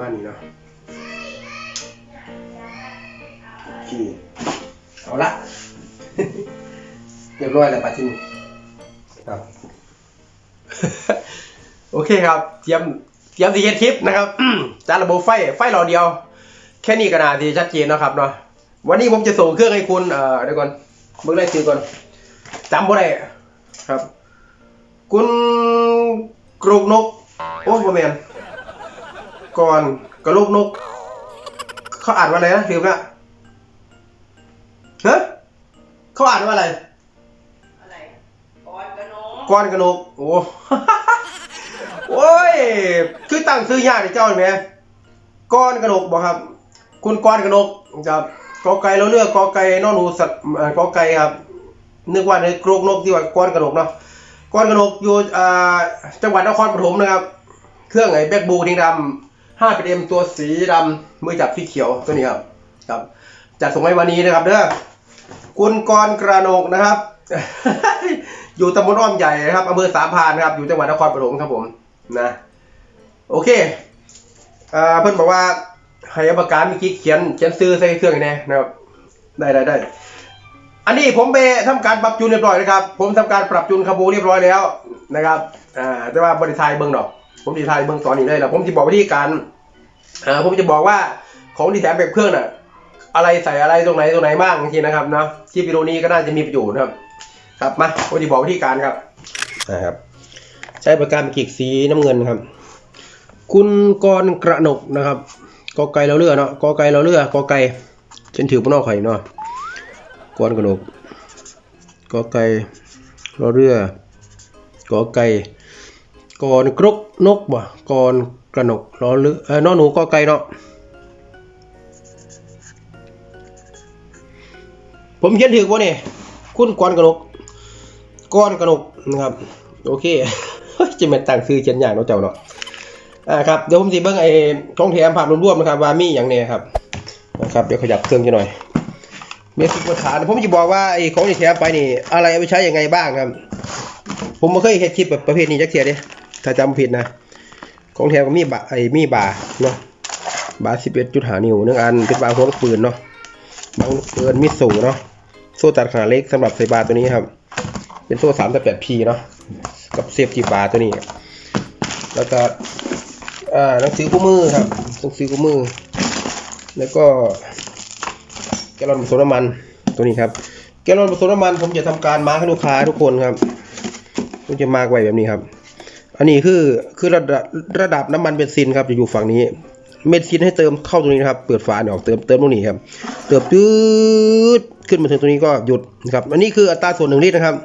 มาณนี้เนาะโอเคเอาละเรียบร้อยแล้วปัจจุบันครับโอเคครับเตรียมเตรียมสีเฮ็ดคลิปนะครับจานระบบไฟไฟหลอเดียว แค่นี้ก็น่าที่ชัดเจนนะครับเนาะวันนี้ผมจะส่งเครื่องให้คุณเอ่อเดี๋ยวก่อนเบิ่งรายชื่อก่อนจำบ่ได้ครับ คุณกรุกนก โอ้บ่แม่น ก่อนกระลูกนก เขาอ่านว่าอะไรนะลืมละฮะเขาอ่านว่าอะไรอะไรกอนกระโนงก้อนกระนกโอ้โอ้ยคือตั้งซื้อยากเลยเจ้าเห็นไหมก้อนกระนกบอกครับ คุณก้อนกระนกครับกอไก่เราเลือกกอไก่นอนหนูสัตว์เอ่อกอไก่ครับนึกว่าในกรกนกที่ว่าก้อนกระนกเนาะก้อนกระนกอยู่อ่าจังหวัดนครปฐมนะครับ เครื่องไอ้แบกบูทิ้งดำ ห้าเป็นเอ็มตัวสีดำมือจับที่เขียวตัวนี้ครับครับจัดส่งให้วันนี้นะครับเด้อคุณกรกระนกนะครับ อยู่ตำบลอ้อมใหญ่นะครับอำเภอสามพานนะครับอยู่จังหวัดนครปฐมครับผมนะโอเคอ่าเพื่อนบอกว่าให้อาปากกาเมื่อกี้เขียนเขียนซื้อใส่เครื่องให้แน่นะครับได้ได้ได้อันนี้ผมไปทำการปรับจูนเรียบร้อยนะครับ ผมทำการปรับจูนคาบูเรียบร้อยแล้วนะครับอ่าแต่ว่าบริษัทเบิ้งดอก ผมดีไทยเบิ้งตอนนี้เลยแล้วผมจะบอกวิธีการอ่าผมจะบอกว่าของดีแถมแบบเครื่องน่ะอะไรใส่อะไรตรงไหนตรงไหนบ้างจริงๆนะครับเนาะคลิปวิดีโอนี้ก็น่าจะมีประโยชน์นะครับ ครับมาผมจะบอกวิธีการครับนะครับ ใช้ประการขีดสีน้ำเงินครับ คุณกรกระหนกนะครับกอไก่เราเลือเนาะกอไก่เราเลือกอไก่ฉันถือพนอกไข่เนาะกรกระหนกกอไก่เราเรือกอไก่ กอนกรุกนกบ่กอนกระหนกรอเรือเออนอหนูกอไก่เนาะผมเขียนถือว่าเนี่ยคุณกวนกระนกก้อนกระนกนะครับ โอเคจะเป็นต่างซื้อเขียนอย่างเนาะเจ้าเนาะอ่าครับเดี๋ยวผมสิเบิ้งไอ้ของแถมภาพรวมๆนะครับว่ามีอย่างเนี้ครับนะครับเดี๋ยวขยับเครื่องจะหน่อยเมสิกฐานผมจะบอกว่าไอ้ของที่แถมไปนี่ อะไรเอาไปใช้ยังไงบ้างครับ ผมไม่เคยเห็นคลิปแบบประเภทนี้จักเทียเด้ ถ้าจำผิดนะ ของแถมก็มีบาไอ้มีบาเนาะบาสิบเอ็ดจุดหานิ้วหนึ่งอันเป็นบาหัวลูกปืนเนาะบางเอิญมิสูเนาะโซ่ตัดขนาดเล็กสำหรับใส่บาตัวนี้ครับ เป็นโซ่สามแต่แปดพีเนาะกับเซฟทีบาตัวนี้ แล้วก็อ่าหนังสือคู่มือครับหนังสือคู่มือ แล้วก็แกลลอนผสมน้ำมันตัวนี้ครับแกลลอนผสมน้ำมันผมจะทำการมาร์คให้ลูกค้าทุกคนครับผมจะมาร์กไว้แบบนี้ครับ อันนี้คือคือระดับระดับน้ำมันเบนซินครับจะอยู่ฝั่งนี้เม็ดซินให้เติมเข้าตรงนี้นะครับ เปิดฝาเนี่ยออกเติมเติมตรงนี้ครับ เติมจืดขึ้นมาถึงตรงนี้ก็หยุดนะครับ อันนี้คืออัตราส่วนหนึ่งลิตรนะครับ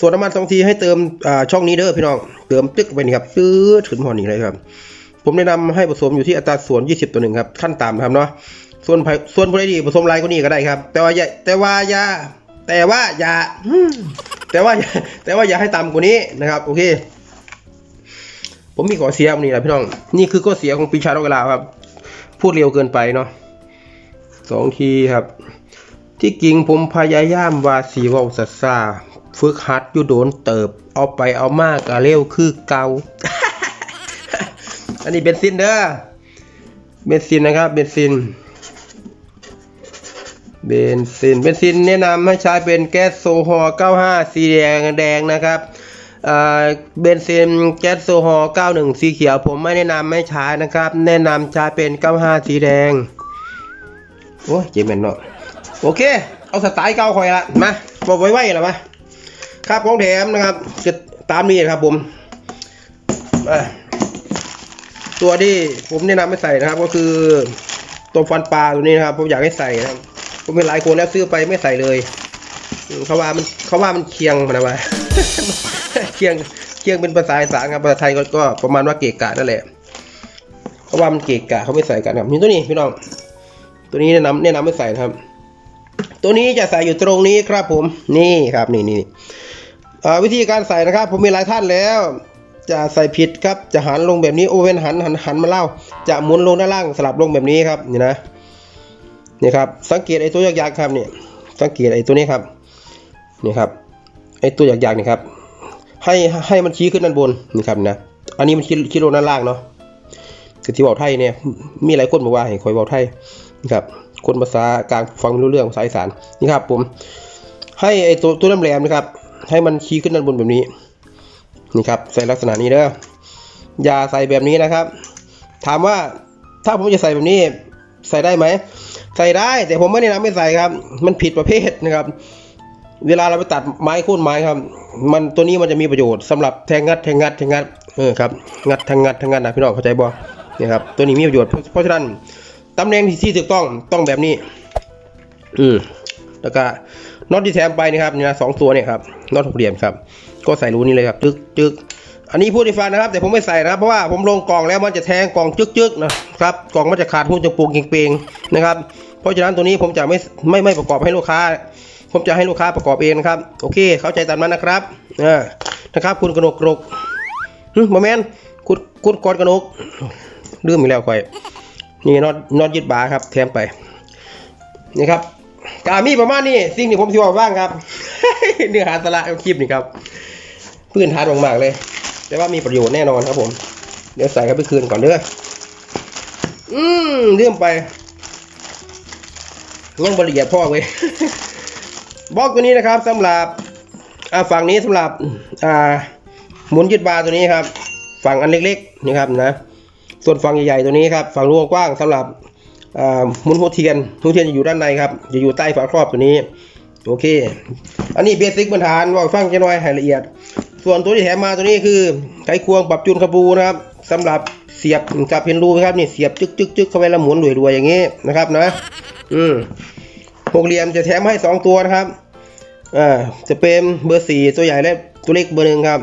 ส่วนน้ำมันสองทีให้เติมอ่าช่องนี้เด้อพี่น้อง เติมตึกไปนี่ครับจืดขึ้นพอนี่เลยครับ ผมแนะนำให้ผสมอยู่ที่อัตราส่วน 20ต่อหนึ่งครับขั้นต่ำครับเนาะ ส่วนส่วนผู้ใดดีผสมไรก็นี่ก็ได้ครับ แต่ว่าอย่าแต่ว่าอย่าแต่ว่าอย่าแต่ว่าอย่าแต่ว่าอย่าให้ต่ำกว่านี้นะครับ โอเค ผมมีข้อเสียตรงนี้แหละพี่น้อง นี่คือข้อเสียของปีชาโรกลาครับ พูดเร็วเกินไปเนาะสองทีครับ ที่จริงผมพยายามว่าสีวาสัสซาฝึกหัดอยู่โดนเติบ เอาไปเอามากอะเร็วคือเกาอันนี้เบนซินเด้อ เบนซินนะครับ เบนซิน เบนซิน เบนซินแนะนำให้ใช้เป็นแก๊สโซฮอล์95 สีแดงแดงนะครับ เบนซินแก๊สโซฮอล์91 สีเขียว ผมไม่แนะนำให้ใช้นะครับ แนะนำใช้เป็น 95 สีแดง โอ้ยเจมนเนาะโอเค เอาสไตล์เก่าคอยละมาบอกไว้ไว้ละมาครับของแถมนะครับจะตามนี้ครับผมตัวที่ผมแนะนำให้ใส่นะครับ ก็คือตัวฟันปลาตัวนี้นะครับผมอยากให้ใส่นะครับผมเป็นหลายคนแล้วซื้อไปไม่ใส่เลยเขาว่ามันเขาว่ามันเคียงมันะว่า เคียงเคียงเป็นภาษาอีสานครับภาษาไทยก็ประมาณว่าเกะกะนั่นแหละเขาะว่ามันเกะกะเขาไม่ใส่กันครับนี่ตัวนี้พี่น้องตัวนี้แนะนำแนะนำให้ใส่ครับ ตัวนี้จะใส่อยู่ตรงนี้ครับผมนี่ครับนี่นี่วิธีการใส่นะครับ ผมมีหลายท่านแล้ว จะใส่ผิดครับจะหันลงแบบนี้โอเวนหันหันหันมาเล่า จะหมุนลงด้านล่างสลับลงแบบนี้ครับนี่นะนี่ครับสังเกตไอ้ตัวยักษ์ๆครับเนี่ยสังเกตไอ้ตัวนี้ครับนี่ครับ ไอตัวยักษ์ๆนี่ครับให้ให้มันชี้ขึ้นด้านบนนี่ครับนะอันนี้มันชี้ชี้ลงด้านล่างเนาะคือที่เว้าไทยเนี่ยมีหลายคนบอกว่าให้คอยเว้าไทยนะครับคนภาษากลางฟังไม่รู้เรื่องภาษาอีสานนี่ครับ ผม ให้ไอตัวตัวน้ำแหลมนะครับ ให้มันชี้ขึ้นด้านบนแบบนี้นี่ครับใส่ลักษณะนี้เด้ออย่าใส่แบบนี้นะครับ ถามว่าถ้าผมจะใส่แบบนี้ใส่ได้ไหมใส่ได้แต่ผมไม่แนะนำให้ใส่ครับ มันผิดประเภทนะครับ เวลาเราไปตัดไม้โค่นไม้ครับ มันตัวนี้มันจะมีประโยชน์สำหรับแทงงัดแทงงัดแทงงัดเออครับงัดแทงงัดแทงงัดนะพี่น้องเข้าใจบ่เนี่ยครับตัวนี้มีประโยชน์เพราะฉะนั้นตำแหน่งที่ถูกต้องต้องแบบนี้ อืมแล้วก็น็อตที่แถมไปนะครับเนี่ยสองตัวเนี่ยครับน็อตหกเหลี่ยมครับ ก็ใส่รูนี้เลยครับจึกจึกอันนี้พูดให้ฟังนะครับ แต่ผมไม่ใส่นะครับเพราะว่าผมลงกล่องแล้วมันจะแทงกล่องจึกจึกนะครับกล่องมันจะขาดหุ้นจะปูงเปงนะครับ เพราะฉะนั้นตัวนี้ผมจะไม่ไม่ไม่ประกอบให้ลูกค้า ผมจะให้ลูกค้าประกอบเองนะครับ โอเค เข้าใจตามนั้นนะครับอ่านะครับ คุณกนกกรกหึโมเมนคุณคุณกรกนกลืมอีกแล้วค่อยนี่น็อตน็อตยึดบาร์ครับ แถมไป นี่ครับกามีประมาณนี้สิ่งที่ผมที่บอกบ้างครับเนื้อหาสาระของคลิปนี่ครับพื้นฐานมากๆเลย แต่ว่ามีประโยชน์แน่นอนครับผม เดี๋ยวใส่เข้าไปคืนก่อนเด้ออืมเลื่อมไปยังบริเอียดพ่อเว้ย บล็อกตัวนี้นะครับสำหรับฝั่งนี้สำหรับหมุนยึดบาร์ตัวนี้ครับ ฝั่งอันเล็กๆนี่ครับนะส่วนฝั่งใหญ่ๆตัวนี้ครับฝั่งรูกว้างสำหรับหมุนหัวเทียนหัวเทียนจะอยู่ด้านในครับจะอยู่ใต้ฝาครอบตัวนี้โอเค อันนี้เบสิกพื้นฐานว่าฟังจะน้อยให้ละเอียด ส่วนตัวที่แถมมาตัวนี้คือไขควงปรับจูนกระบูนะครับสำหรับเสียบกับเพนรูนะครับนี่เสียบจึกจึกจึกเข้าไปแล้วหมุนรวยๆอย่างนี้นะครับนะ อืมหกเหลี่ยมจะแถมให้สองตัวนะครับ อ่าจะเป็นเบอร์สี่ตัวใหญ่และตัวเล็กเบอร์หนึ่งครับ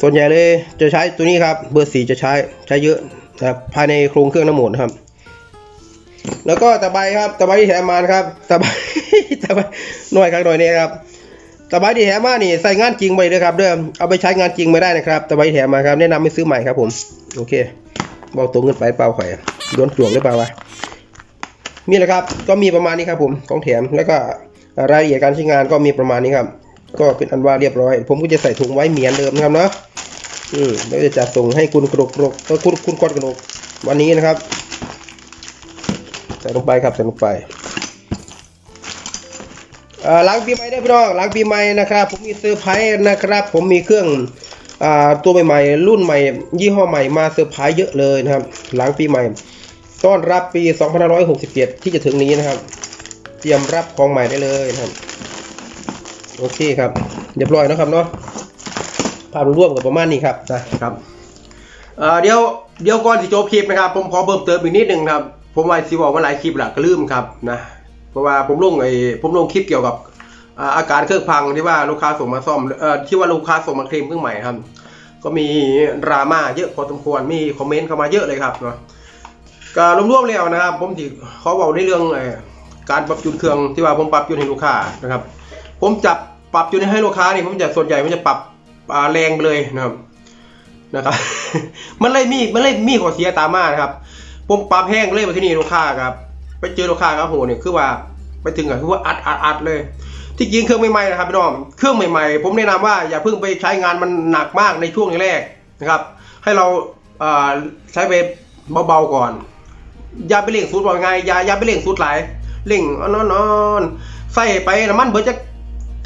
ส่วนใหญ่เลยจะใช้ตัวนี้ครับ เบอร์สี่จะใช้ใช้เยอะนะครับภายในโครงเครื่องน้ำหมดนะครับ แล้วก็ตะไบครับตะไบที่แถมมาครับตะไบตะไบหน่อยครั้งหน่อยนี้ครับตะไบที่แถมมานี่ใส่งานจริงไปเลยครับเด้อเอาไปใช้งานจริงไม่ได้นะครับตะไบที่แถมมาครับแนะนำให้ซื้อใหม่ครับผมโอเคบอกตรงเงินไปเปล่าข่อยโดนจวงหรือเปล่าวะมีแหละครับ ก็มีประมาณนี้ครับผมของแถมแล้วก็ รายละเอียดการใช้งานก็มีประมาณนี้ครับ ก็เป็นอันว่าเรียบร้อย ผมก็จะใส่ถุงไว้เหมือนเดิมนะครับเนาะอืมแล้วจะจัดส่งให้คุณกรกกรกเออคุณคุณกรกกรกวันนี้นะครับใส่ลงไปครับใส่ลงไปเอ่อหลังปีใหม่ได้พี่น้องหลังปีใหม่นะครับ ผมมีเซอร์ไพรส์นะครับ ผมมีเครื่องอตัวใหม่ๆรุ่นใหม่ ยี่ห้อใหม่มาเซอร์ไพรส์เยอะเลยนะครับ หลังปีใหม่ ต้อนรับปี 2567 ที่จะถึงนี้นะครับ เตรียมรับของใหม่ได้เลยนะครับโอเคครับเรียบร้อยนะครับเนาะภาพรวมกับประมาณนี้ครับนะครับเดี๋ยวเดี๋ยวก่อนที่จบคลิปนะครับ ผมขอเพิ่มเติมอีกนิดหนึ่งครับ ผมว่าสิบอกว่าหลายคลิปหละก็ลืมครับนะเพราะว่าผมลงไอ้ผมลงคลิปเกี่ยวกับอาการเครื่องพังที่ว่าลูกค้าส่งมาซ่อมอที่ว่าลูกค้าส่งมาเคลมเครื่องใหม่ครับ ก็มีดราม่าเยอะพอสมควรมีคอมเมนต์เข้ามาเยอะเลยครับเนาะก็รวมๆแล้วนะครับ ผมที่เขาบอกในเรื่องเอ่อ การปรับจูนเครื่องที่ว่าผมปรับจูนให้ลูกค้านะครับ ผมจับปรับจูนให้ลูกค้านี่ผมจะส่วนใหญ่ผมจะปรับแรงไปเลยนะครับนะครับ มันเลยมีมันเลยมีข้อเสียตามมานะครับ ผมปรับแห้งเลยไปที่นี่ลูกค้าครับ ไปเจอลูกค้าครับโหเนี่ยคือว่าไปถึงอะคือว่าอัดอัดอัดเลย ที่จริงเครื่องใหม่ๆนะครับพี่น้องเครื่องใหม่ๆ ผมแนะนำว่าอย่าเพิ่งไปใช้งานมันหนักมากในช่วงแรกนะครับ ให้เราใช้ไปเบาๆก่อน อย่าไปเร่งสูตรว่าไงอย่าอย่าไปเร่งสูตรหลาย เร่งนอนนอนใส่ไปน้ำมันเบิดจัก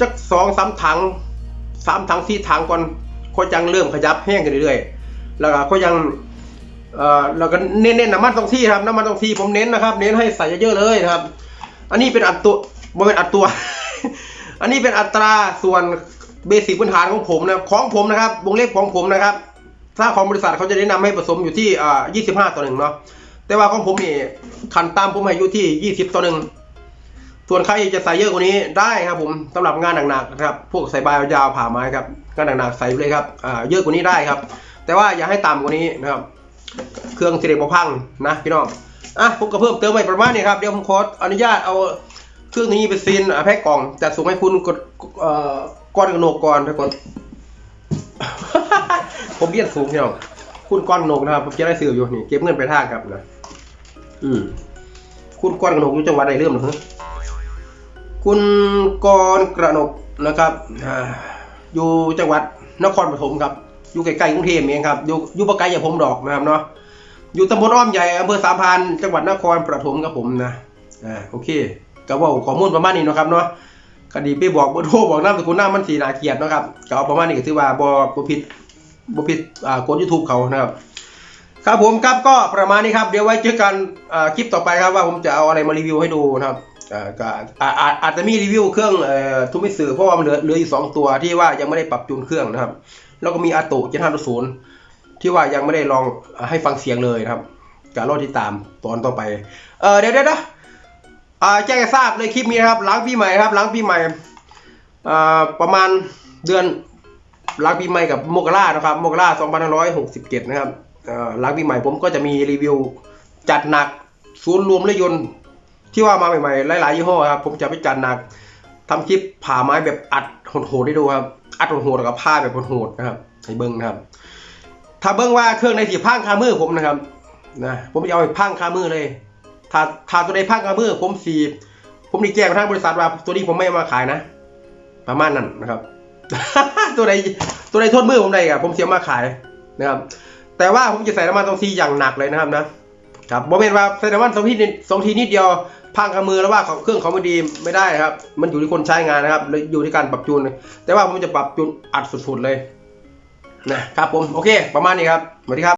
จักสองสามถังสามถังสี่ถังก่อนค่อยจังเริ่มขยับแห้งกันเรื่อยๆแล้วก็ค่อยยังเอ่อแล้วก็เน้นๆน้ำมันตรงที่ครับน้ำมันตรงที่ผมเน้นนะครับ เน้นให้ใส่เยอะๆเลยนะครับ อันนี้เป็นอัตราบ่เป็นอัตราอันนี้เป็นอัตราส่วนเบสิกพื้นฐานของผมนะของผมนะครับวงเล็บของผมนะครับถ้าของบริษัทเขาจะแนะนำให้ผสมอยู่ที่อ่า25 ต่อหนึ่งเนาะ แต่ว่าของผมนี่ขันตามผมให้อยู่ที่ 20 ต่อหนึ่งส่วนใครจะใส่เยอะกว่านี้ได้ครับผมสำหรับงานหนักๆนะครับพวกใส่ใบยาวผ่าไม้ครับงานหนักๆใส่เลยครับอ่าเยอะกว่านี้ได้ครับ แต่ว่าอย่าให้ต่ำกว่านี้นะครับ เครื่องเสด็จบ่พังนะพี่น้องอะผมก็เพิ่มเติมไปประมาณนี้ครับเดี๋ยวผมขออนุญาตเอาเครื่องนี้ไปซีนอะแพ็คกล่องจัดส่งให้คุณกดเอ่อก้อนกระโหนกก่อนทุกคนผมเรียนสูงพี่น้องคุณก้อนกระโหนกนะครับผมจะได้ซื้ออยู่นี่เก็บเงินไปท่าครับนะ อืมคุณกรกระหนกอยู่จังหวัดใดเริ่มหรือฮะคุณกรกระหนกนะครับอยู่จังหวัดนครปฐมครับ อยู่ใกล้ๆกรุงเทพเองครับ อยู่อยู่ปไกลอย่าผมดอกนะครับเนาะ อยู่ตำบลอ้อมใหญ่อำเภอสามพรานจังหวัดนครปฐมครับผมนะ อ่า โอเคก็เว่าข้อมูลประมาณนี้นะครับเนาะคดีไปบอกบอโทรบอกนามสกุลหน้ามันสีนาเกียดเนะครับก็เอาประมาณนี้ก็ถือว่าบ่บ่ผิดบ่ผิดอ่ากด YouTube เขานะครับ ครับผมครับก็ประมาณนี้ครับเดี๋ยวไว้เจอกันคลิปต่อไปครับว่าผมจะเอาอะไรมารีวิวให้ดูนะครับอาก็อาอาอาจจะมีรีวิวเครื่องอทุมิสือเพราะว่ามันเหลือเหลืออยู่สองตัวที่ว่ายังไม่ได้ปรับจูนเครื่องนะครับ แล้วก็มีอาโตเจ็ดห้าศูนย์ที่ว่ายังไม่ได้ลองให้ฟังเสียงเลยนะครับการรอติดตามตอนต่อไปเออเดี๋ยวเดี๋ยวนะแจ้งทราบเลยคลิปนี้นครับหลังปีใหม่ครับหลังปีใหม่ประมาณเดือนหลังปีใหม่กับโมกรานะครับโมกราสองพันห้าร้อยหกสิบเจ็ดนะครับ หลังปีใหม่ผมก็จะมีรีวิวจัดหนักศูนย์รวมรถยนต์ที่ว่ามาใหม่ๆหลายๆยี่ห้อครับผมจะไปจัดหนักทำคลิปผ่าไม้แบบอัดโหดๆให้ดูครับ อัดโหดๆแล้วก็ผ้าแบบโหดๆนะครับให้เบิ้งนะครับ ถ้าเบิ้งว่าเครื่องในสีพังคามือผมนะครับนะผมจะเอาไปพังคามือเลย ถ้าถ้าตัวใดพังคามือผมสีผมดีแจ้งทางบริษัทว่าตัวนี้ผมไม่มาขายนะ ประมาณนั้นนะครับ ตัวใดตัวใดโทษมือผมได้ครับผมเสียมาขายนะครับ แต่ว่าผมจะใส่น้ำมันตรงทีอย่างหนักเลยนะครับนะครับโมเมนว่าใส่น้ำมันสองทีนิดสองทีนิดเดียวพังกับมือแล้วว่าเครื่องเขาไม่ดีไม่ได้ครับ มันอยู่ที่คนใช้งานนะครับและอยู่ที่การปรับจูน แต่ว่าผมจะปรับจูนอัดสุดๆเลยนะครับผมโอเค ประมาณนี้ครับสวัสดีครับ